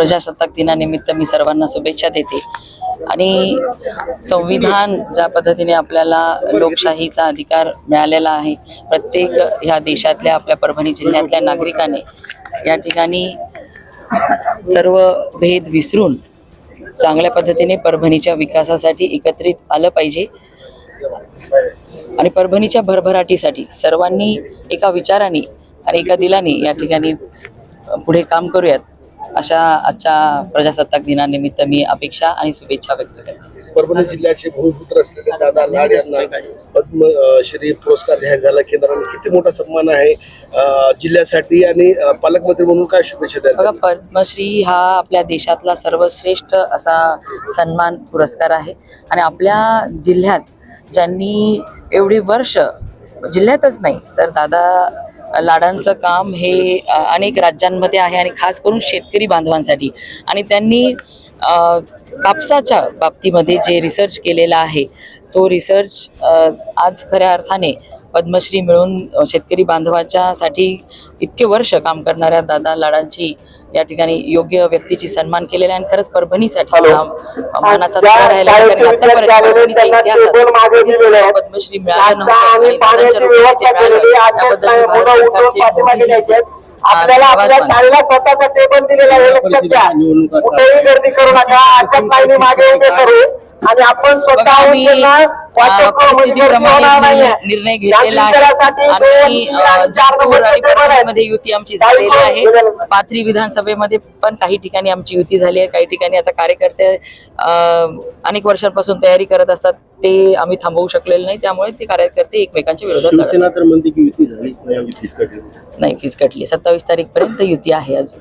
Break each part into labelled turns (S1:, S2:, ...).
S1: प्रजासत्ताक दिनानिमित्त मी सर्वांना शुभेच्छा देते. आणि संविधान ज्या पद्धतीने आपल्याला लोकशाहीचा अधिकार मिळालेला आहे प्रत्येक ह्या देशातल्या आपल्या परभणी जिल्ह्यातल्या नागरिकाने या ठिकाणी सर्व भेद विसरून चांगल्या पद्धतीने परभणीच्या विकासासाठी एकत्रित आलं पाहिजे. आणि परभणीच्या भरभराटीसाठी सर्वांनी एका विचाराने आणि एका दिलाने या ठिकाणी पुढे काम करूयात. अशा आजच्या प्रजासत्ताक दिनानिमित्त मी अपेक्षा आणि शुभेच्छा व्यक्त करते.
S2: परभणी जिल्ह्याचे भूमिपुत्र असलेले दादा लाड यांना पद्म अ, श्री पुरस्कार जाहीर झाला. केंद्राने किती मोठा सन्मान आहे जिल्ह्यासाठी आणि पालकमंत्री म्हणून काय शुभेच्छा द्याल
S1: बघा पद्मश्री हा आपल्या देशातला सर्वश्रेष्ठ असा सन्मान पुरस्कार आहे. आणि आपल्या जिल्ह्यात ज्यांनी एवढी वर्ष जिल्ह्यातच नाही तर दादा लाडांचं काम हे अनेक राज्यांमध्ये आहे आणि खास करून शेतकरी बांधवांसाठी. आणि त्यांनी कापसाच्या बाबतीमध्ये जे रिसर्च केलेला आहे तो रिसर्च आज खऱ्या अर्थाने पद्मश्री मिळून शेतकरी बांधवाच्या साठी इतके वर्ष काम करणाऱ्या दादा लाडांची या ठिकाणी योग्य व्यक्तीची सन्मान केलेला आहे. आणि खरंच परभणीसाठी मानाचा तुरा राहिला. आहे. कारण आतापर्यंत परभणीच्या इतिहासात कधीच पद्मश्री मिळालं नव्हतं. आणि दादांच्या रूपाने ते मिळालं. त्याबद्दल मी भारत सरकारचे मोठे
S3: आपल्याला आपल्या
S1: धन्यवाद मानतो.
S3: शाळेला स्वतःचा टेबल दिलेला आहे. लक्षात घ्या. कुठेही गर्दी करू नका. आजच्या लाईनी मागे उभे करू. आणि आपण स्वतः
S1: निर्णय घेतलेला आहे. आणि युती आमची झालेली आहे. पाथरी विधानसभेमध्ये पण काही ठिकाणी आमची युती झाली आहे. काही ठिकाणी आता कार्यकर्ते अनेक वर्षांपासून तयारी करत असतात. ते आम्ही थांबवू शकलेले नाही. त्यामुळे ते कार्यकर्ते एकमेकांच्या विरोधात
S2: नाही. फिसकटली
S1: सत्तावीस तारीख पर्यंत युती आहे अजून.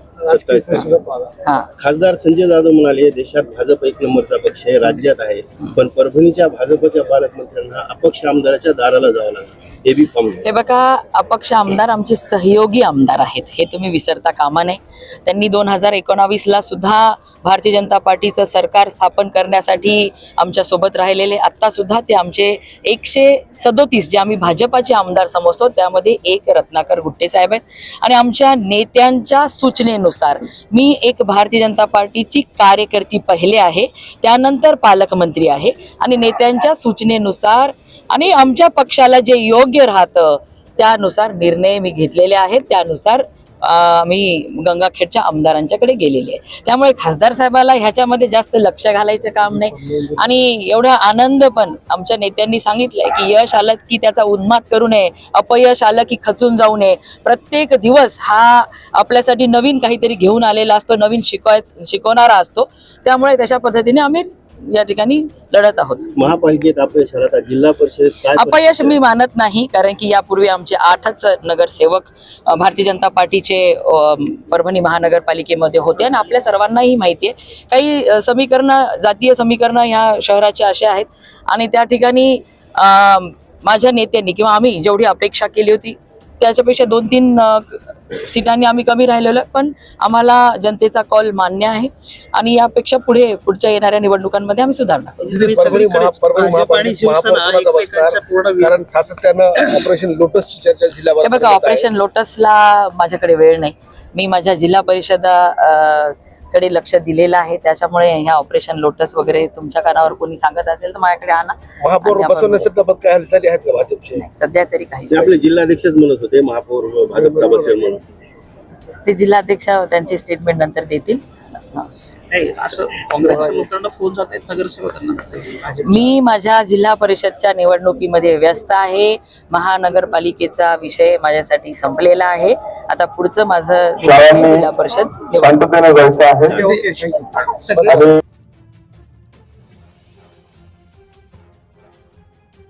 S1: हा.
S2: खासदार संजय जाधव म्हणाले देशात भाजप एक नंबरचा पक्ष आहे राज्यात आहे. पण परभणीच्या भाजपच्या पालकमंत्र्यांना अपक्ष आमदाराच्या दाराला जावं लागलं. हे बी
S1: हे बघा अपक्ष आमदार आमचे सहयोगी आमदार आहेत. हे तुम्ही विसरता कामा नये. त्यांनी दोन हजार एकोणावीसला सुद्धा भारतीय जनता पार्टीचं सरकार स्थापन करण्यासाठी आमच्यासोबत राहिलेले. आत्ता सुद्धा ते आमचे एकशे सदोतीस जे आम्ही भाजपाचे आमदार समजतो त्यामध्ये एक रत्नाकर गुट्टे साहेब आहेत. आणि आमच्या नेत्यांच्या सूचनेनुसार मी एक भारतीय जनता पार्टीची कार्यकर्ती पहिले आहे त्यानंतर पालकमंत्री आहे. आणि नेत्यांच्या सूचनेनुसार आणि आमच्या पक्षाला जे योग्य राहतं त्यानुसार निर्णय मी घेतलेले आहेत. त्यानुसार मी गंगाखेडच्या आमदारांच्याकडे गेलेले आहे. त्यामुळे खासदार साहेबाला ह्याच्यामध्ये जास्त लक्ष घालायचं काम नाही. आणि एवढा आनंद पण आमच्या नेत्यांनी सांगितलंय की यश आलं की त्याचा उन्माद करू नये अपयश आलं की खचून जाऊ नये. प्रत्येक दिवस हा आपल्यासाठी नवीन काहीतरी घेऊन आलेला असतो नवीन शिकवाय शिकवणारा असतो. त्यामुळे तशा पद्धतीने आम्ही या ठिकाणी लढत आहोत.
S2: महापालिकेत अपयश आला जिल्हा परिषदेत
S1: अपयश मी मानत नाही कारण की यापूर्वी आमचे आठच नगरसेवक भारतीय जनता पार्टीचे परभणी महानगरपालिकेमध्ये होते आणि आपल्या सर्वांनाही माहिती आहे. काही समीकरणं जातीय समीकरणं ह्या शहराचे असे आहेत आणि त्या ठिकाणी माझ्या नेत्यांनी किंवा आम्ही जेवढी अपेक्षा केली होती त्याच्यापेक्षा दोन तीन सीटांनी आम्ही कमी राहिलेलो आहे पण आम्हाला जनतेचा कॉल मान्य आहे आणि यापेक्षा पुढे पुढच्या येणाऱ्या निवडणुकांमध्ये आम्ही सुधारणा करू.
S2: परभणी महा- परभणी महापालिकेत महापौरपदाचा बसणार. कारण सातत्यानं ऑपरेशन लोटसची चर्चा
S1: हे
S2: जिल्हा
S1: बघा ऑपरेशन लोटसला माझ्याकडे वेळ नाही मी माझ्या जिल्हा परिषदा कडे लक्ष दिलेलं आहे. त्याच्यामुळे ह्या ऑपरेशन लोटस वगैरे तुमच्या कानावर कोणी सांगत असेल तर माझ्याकडे आणा. सध्या तरी नाही.
S2: आपले जिल्हाध्यक्षच म्हणत होते महापौर भाजपचा बसेल म्हणून.
S1: ते जिल्हाध्यक्ष त्यांची स्टेटमेंट नंतर देतील. हा. मी माझ्या जिल्हा परिषदच्या निवडणुकीमध्ये व्यस्त आहे. महानगरपालिकेचा विषय माझ्यासाठी संपलेला आहे. आता पुढचं माझं जिल्हा परिषद निवडणूक.